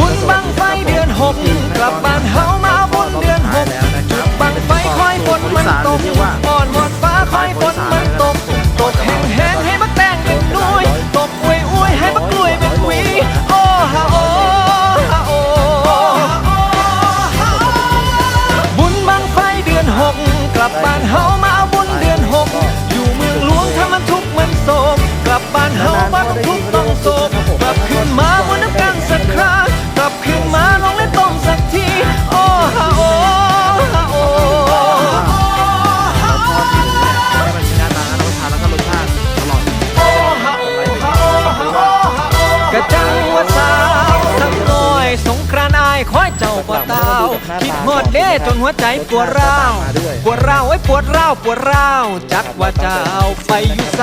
บุญบังไฟเดือนหกกลับบ้านเฮามาบุญเดือนหกจุดบังไฟคอยฝนมันตกอ่อนหมดฟ้าคอยฝนมันตกตกแห้งแห้งให้บักแตงเป็นด้วยตกอวยอวยให้บักกล้วยเป็นหวีโอ้ฮาโอฮาโอบุญบังไฟเดือนหกกลับบ้านเฮามาบุญเดือนหก คอยเจ้าบ่ตาวคิดฮอดเด้จนหัวใจปวดร้าวปวดร้าวไว้ยปวดร้าวปวดร้าวจักว่าเจ้าไปอยู่ไส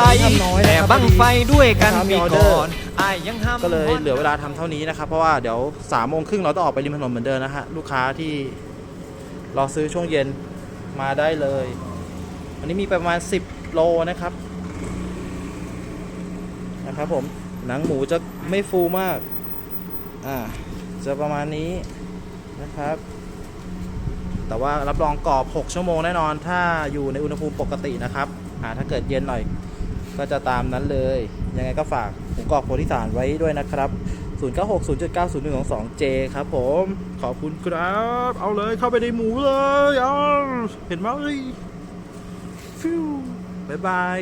แต่บังไฟด้วยกันมีก่อนอายยังห้ามก็เลยเหลือเวลาทำเท่านี้นะครับเพราะว่าเดี๋ยวสามโมงครึ่งเราต้องออกไปริมถนนเหมือนเดิมนะฮะลูกค้าที่รอซื้อช่วงเย็นมาได้เลยอันนี้มีประมาณ 10 โลนะครับนะครับผมหนังหมูจะไม่ฟูมาก อ่า จะประมาณนี้นะครับ แต่ว่ารับรองกรอบ 6 ชั่วโมงแน่นอน ถ้าอยู่ในอุณหภูมิปกตินะครับอ่าถ้าเกิดเย็นหน่อยก็จะตามนั้นเลย ยังไงก็ฝากหมูกรอบโพธิสารไว้ด้วยนะครับ 0960790122J ครับผม ขอบคุณครับ เอาเลยเข้าไปในหมูเลยเอาเห็นไหมฟิวบ๊ายบาย